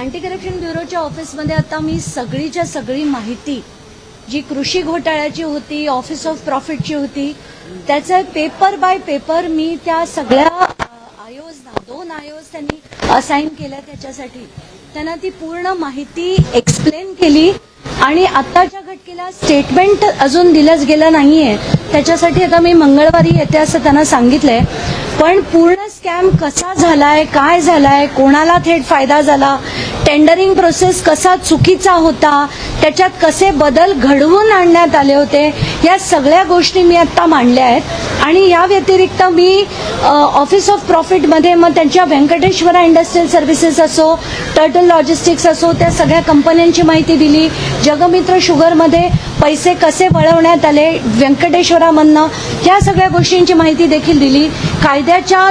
Anti corruption ब्युरोच्या ऑफिसमध्ये आता मी सगळीच्या सगळी माहिती जी कृषी घोटाळ्याची होती ऑफिस ऑफ प्रॉफिटची होती त्याचं पेपर बाय पेपर मी त्या सगळ्या आयोजना दोन आयोज त्यांनी असाइन केल्या त्याच्यासाठी. त्यांना ती पूर्ण माहिती एक्सप्लेन केली आणि आत्ताच्या घटकेला स्टेटमेंट अजून दिलंच गेलं नाहीये. त्याच्यासाठी आता मी मंगळवारी येते असं त्यांना सांगितलंय. पण पूर्ण स्कॅम कसा झालाय काय झालाय कोणाला थेट फायदा झाला टेंडरिंग प्रोसेस कसा चुकीचा होता त्याच्यात कसे बदल घडवून आणण्यात आले होते या सगळ्या गोष्टी मी आत्ता मांडल्या आहेत. आणि या व्यतिरिक्त मी ऑफिस ऑफ प्रॉफिटमध्ये मग त्यांच्या व्यंकटेश्वरा इंडस्ट्रियल सर्व्हिसेस असो टर्टल लॉजिस्टिक्स असो त्या सगळ्या कंपन्यांची माहिती दिली. जगमित्र शुगरमध्ये पैसे कसे वळवण्यात आले व्यंकटेश्वरामधनं या सगळ्या गोष्टींची माहिती देखील दिली. कायद्याच्या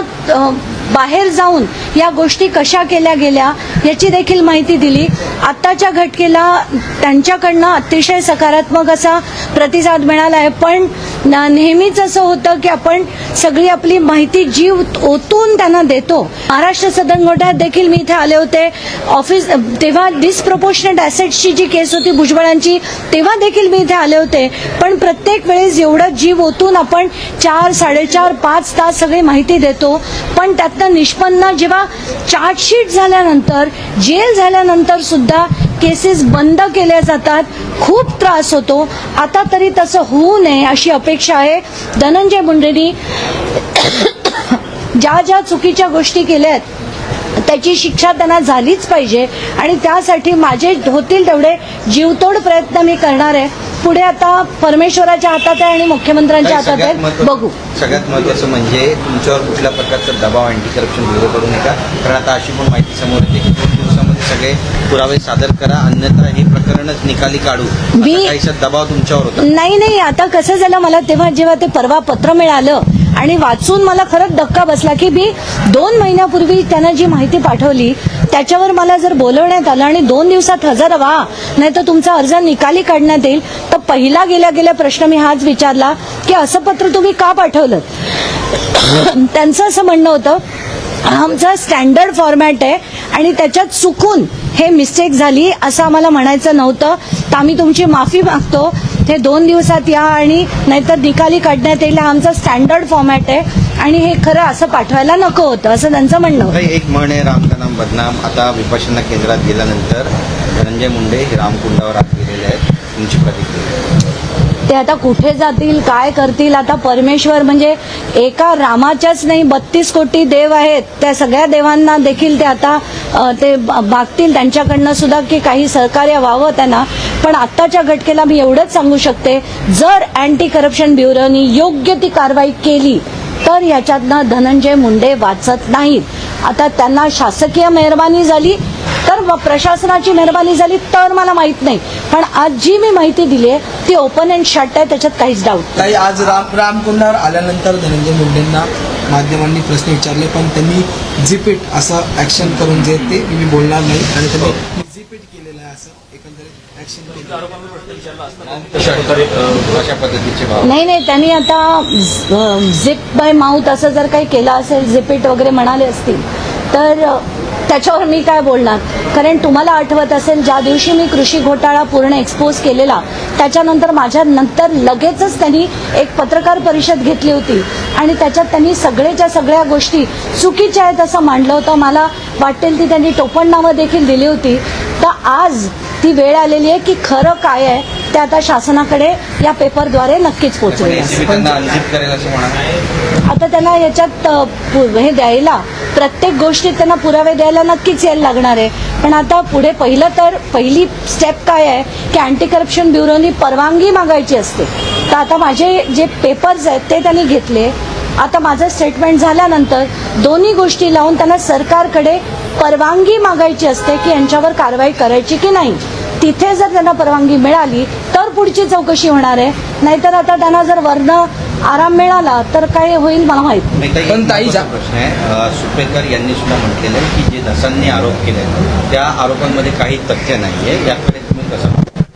बाहेर जाऊन या गोष्टी कशा केल्या गेल्या याची देखील माहिती दिली. आत्ताच्या घटकेला त्यांच्याकडनं अतिशय सकारात्मक असा प्रतिसाद मिळाला आहे पण न- नेहमीच असं होतं की आपण सगळी आपली माहिती जीव ओतून त्यांना देतो. महाराष्ट्र सदन घोटाळ्यात देखील मी इथे आले होते. ऑफिस तेव्हा डिसप्रपोर्शनेट ॲसेट्सची जी केस होती भुजबळांची तेव्हा देखील मी इथे आले होते. पण प्रत्येक वेळेस एवढं जीव ओतून आपण चार साडेचार पाच तास सगळी माहिती देतो. पण त्यात त्यातनं निष्पन्न जेव्हा चार्जशीट झाल्यानंतर जेल झाल्यानंतर सुद्धा केसेस बंद केल्या जातात खूप त्रास होतो. आता तरी तसं होऊ नये अशी अपेक्षा आहे. धनंजय मुंडेंनी ज्या ज्या चुकीच्या गोष्टी केल्या आहेत त्याची शिक्षा त्यांना झालीच पाहिजे. आणि त्यासाठी माझे होतील तेवढे जीवतोड प्रयत्न मी करणार आहे. पुढे आता परमेश्वराच्या हातात आहे आणि मुख्यमंत्र्यांच्या हातात आहे. बघू. सगळ्यात महत्वाचं म्हणजे तुमच्यावर कुठल्या प्रकारचा दबाव अँटी करप्शन ब्युरोकडून आहे का कारण आता अशी पण माहिती समोर येते की दोन दिवसामध्ये सगळे पुरावे सादर करा अन्यथा हे प्रकरणच निकाली काढू. मी- काहीसा दबाव तुमच्यावर होता. नाही नाही आता कसं झालं मला तेव्हा जेव्हा ते परवा पत्र मिळालं आणि वाचून मला खरंच धक्का बसला की मी दोन महिन्यापूर्वी त्यानं जी माहिती पाठवली त्याच्यावर मला जर बोलवण्यात आलं आणि दोन दिवसात हजर व्हा नाही तर तुमचा अर्ज निकाली काढण्यात येईल. पहिला गेल्या गेल्या प्रश्न मी हाच विचारला की असं पत्र तुम्ही का पाठवलं? त्यांचं असं म्हणणं होतं आमचा स्टँडर्ड फॉर्मॅट आहे आणि त्याच्यात चुकून हे मिस्टेक झाली असं आम्हाला म्हणायचं नव्हतं. तर आम्ही तुमची माफी मागतो. ते दोन दिवसात या आणि नाहीतर निकाली काढण्यात येईल. आमचा स्टँडर्ड फॉर्मॅट आहे आणि हे खरं असं पाठवायला नको होतं असं त्यांचं म्हणणं होतं. एक म्हण आहे रामका नाम बदनाम. आता विपश्यना केंद्रात गेल्यानंतर धनंजय मुंडे हे रामकुंडावर आत तुमची प्रतिक्रिया? ते आता कुठे जातील काय करतील? आता परमेश्वर म्हणजे एका रामाच्याच नाही बत्तीस कोटी देव आहेत. त्या सगळ्या देवांना देखील ते आता ते मागतील त्यांच्याकडनं सुद्धा की काही सहकार्य व्हावं त्यांना. पण आत्ताच्या घटकेला मी एवढंच सांगू शकते जर अँटी करप्शन ब्युरोनी योग्य ती कारवाई केली तर याच्यातनं धनंजय मुंडे वाचत नाहीत. आता त्यांना शासकीय मेहरबानी झाली तर व प्रशासनाची मेहरबानी झाली तर मला माहीत नाही. पण आज जी मी माहिती दिली आहे ती ओपन अँड शट आहे त्याच्यात काहीच डाऊट ताई आज राम रामकुंडावर आल्यानंतर धनंजय मुंडेंना माध्यमांनी प्रश्न विचारले पण त्यांनी जिपीट असं ऍक्शन करून जे ते मी बोलणार नाही. आणि त्यांनी जिपीट केलेलं आहे असं एकंदरीत ऍक्शन केलं अशा पद्धतीचे भाव नाही नाही त्यांनी आता झिप बाय माउथ असं जर काही केलं असेल झिपिट वगैरे म्हणाले असतील तर त्याच्यावर मी काय बोलणार? कारण तुम्हाला आठवत असेल ज्या दिवशी मी कृषी घोटाळा पूर्ण एक्सपोज केलेला त्याच्यानंतर माझ्या नंतर लगेचच त्यांनी एक पत्रकार परिषद घेतली होती. आणि त्याच्यात त्यांनी सगळेच्या सगळ्या गोष्टी चुकीच्या आहेत असं मांडलं होतं. मला वाटेल ती त्यांनी टोपणनामं देखील दिली होती. तर आज ती वेळ आलेली आहे की खरं काय आहे ते आता शासनाकडे या पेपरद्वारे नक्कीच पोहोचलेलं आहे एसीबी त्यांना अनझिप करेल असं म्हणा आता त्यांना याच्यात हे द्यायला प्रत्येक गोष्टीत त्यांना पुरावे द्यायला नक्कीच यायला लागणार आहे. पण आता पुढे पहिलं तर पहिली स्टेप काय आहे की अँटी करप्शन ब्युरोनी परवानगी मागायची असते. तर आता माझे जे पेपर्स आहेत ते त्यांनी घेतले. आता माझं स्टेटमेंट झाल्यानंतर दोन्ही गोष्टी लावून त्यांना सरकारकडे परवानगी मागायची असते की यांच्यावर कारवाई करायची की नाही. तिथे जर त्यांना परवानगी मिळाली तर पुढची चौकशी होणार आहे. नाहीतर आता त्यांना जर वर्ण आराम मिळाला तर काय होईल मला माहीत नाही. नाही, पण ताई प्रश्न आहे. सुपेकर यांनी सुद्धा म्हटलेलं आहे की जे धसांनी आरोप केले त्या आरोपांमध्ये काही तथ्य नाहीये. याकडे तुम्ही कसं?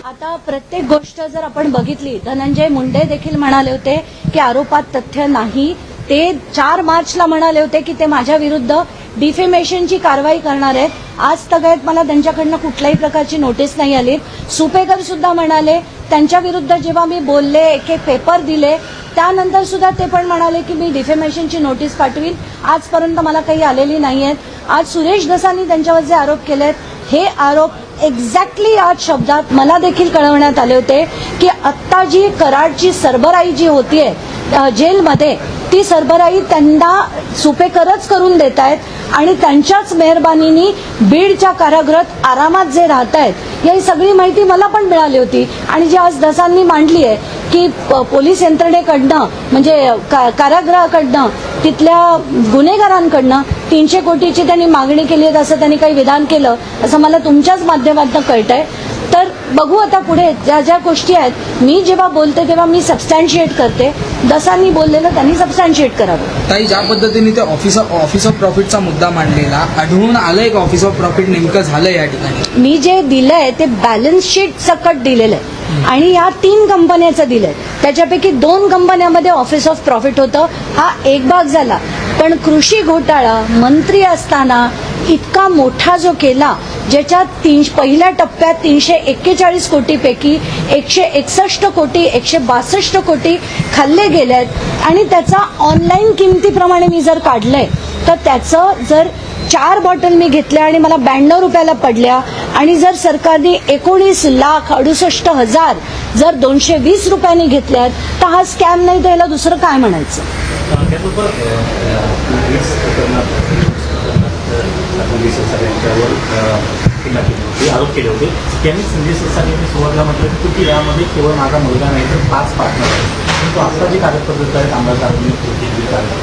आता प्रत्येक गोष्ट जर आपण बघितली धनंजय मुंडे देखील म्हणाले होते की आरोपात तथ्य नाही. ते चार मार्चला म्हणाले होते की ते माझ्या विरुद्ध डिफेमेशनची कारवाई करणार आहेत. आज तगायत मला त्यांच्याकडनं कुठल्याही प्रकारची नोटीस नाही आली. सुपेकर सुद्धा म्हणाले त्यांच्या विरुद्ध जेव्हा मी बोलले एक एक पेपर दिले त्यानंतर सुद्धा ते पण म्हणाले की मी डिफेमेशनची नोटीस पाठवीन. आजपर्यंत मला काही आलेली नाही आहेत आज सुरेश दसांनी त्यांच्यावर जे आरोप केलेत हे आरोप एक्झॅक्टली आज शब्दात मला देखील कळवण्यात आले होते की आत्ता जी कराडची सरबराई जी होतीये जेलमध्ये ती सरबराई त्यांना सुपेकरच करून देत आहेत आणि त्यांच्याच मेहरबानीनी बीडच्या कारागृहात आरामात जे राहत आहेत ही सगळी माहिती मला पण मिळाली होती. आणि जी आज दसांनी मांडली आहे की प- पोलीस यंत्रणेकडनं म्हणजे का- कारागृहाकडनं तिथल्या गुन्हेगारांकडनं तीनशे कोटीची त्यांनी मागणी केली आहे असं त्यांनी काही विधान केलं असं मला तुमच्याच माध्यमातून कळतंय. तर बघू आता पुढे ज्या ज्या गोष्टी आहेत. मी जेव्हा बोलते तेव्हा मी सबस्टॅन्शिएट करते. दसांनी बोललेलं त्यांनी सबस्टॅन्शिएट करावं. ताई ज्या पद्धतीने ते ऑफिस ऑफिस ऑफ प्रॉफिटचा मुद्दा मांडलेला आढळून आलंय का ऑफिस ऑफ प्रॉफिट नेमकं झालं या ठिकाणी? मी जे दिलंय ते बॅलन्स शीट सकट दिलेलं आहे. आणि या तीन कंपन्याचं दिलंय. त्याच्यापैकी दोन कंपन्यामध्ये ऑफिस ऑफ प्रॉफिट होतं. हा एक भाग झाला. पण कृषी घोटाळा मंत्री असताना इतका मोठा जो केला ज्याच्यात तीन पहिल्या टप्प्यात तीनशे एक्केचाळीस कोटीपैकी एकशे एकसष्ट कोटी एकशे बासष्ट कोटी खाल्ले गेले आहेत आणि त्याचा ऑनलाईन किमतीप्रमाणे मी जर काढलंय तर त्याचं जर चार बॉटल मी घेतल्या आणि मला ब्याण्णव रुपयाला पडल्या आणि जर सरकारने एकोणीस लाख अडुसष्ट हजार जर दोनशे वीस रुपयांनी घेतल्यात तर हा स्कॅम नाही द्यायला दुसरं काय म्हणायचं? त्याचबरोबर पोलीस प्रकरणात टीका केली होती आरोप केले होते. त्यांनी संजय शिरसाट यांनी सुरुवातीला म्हटलं की की यामध्ये केवळ माझा मुलगा नाही तर पाच पार्टनर आहेत. परंतु आता जी कागदपत्र आहेत आमदार कारखाने केली आहेत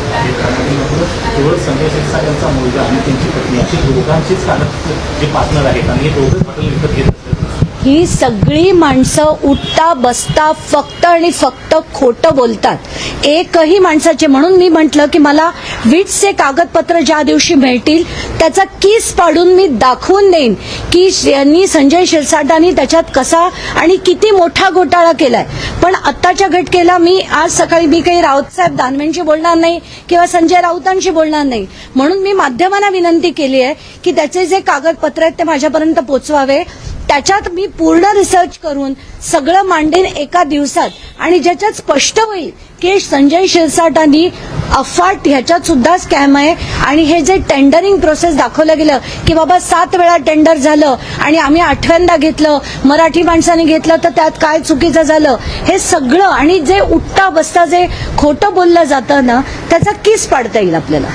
केवळ संजय शिरसाट यांचा मुलगा आणि त्यांची पत्नी अशी दोघांचीच कागदपत्र जे पार्टनर आहेत आणि हे दोघंच हॉटेल विकत घेत असतात. ही सगळी माणसं उठता बसता फक्त आणि फक्त खोटं बोलतात. एकही माणसाचे म्हणून मी म्हटलं की मला विट्सचे कागदपत्र ज्या दिवशी मिळतील त्याचा किस पाडून मी दाखवून देईन की यांनी संजय शिरसाटांनी त्याच्यात कसा आणि किती मोठा घोटाळा केलाय. पण आत्ताच्या घटकेला मी आज सकाळी मी काही राऊतसाहेब दानवेंशी बोलणार नाही किंवा संजय राऊतांशी बोलणार नाही. म्हणून मी माध्यमांना विनंती केली आहे की त्याचे जे कागदपत्र आहेत ते माझ्यापर्यंत पोचवावे. त्याच्यात मी पूर्ण रिसर्च करून सगळं मांडेन एका दिवसात. आणि ज्याच्यात स्पष्ट होईल की संजय शिरसाटांनी अफाट ह्याच्यात सुद्धा स्कॅम आहे. आणि हे जे टेंडरिंग प्रोसेस दाखवलं गेलं की बाबा सात वेळा टेंडर झालं आणि आम्ही आठव्यांदा घेतलं मराठी माणसाने घेतलं तर त्यात काय चुकीचं झालं? हे सगळं आणि जे उठता बसता जे खोटं बोललं जातं ना त्याचा किस पाडता येईल आपल्याला?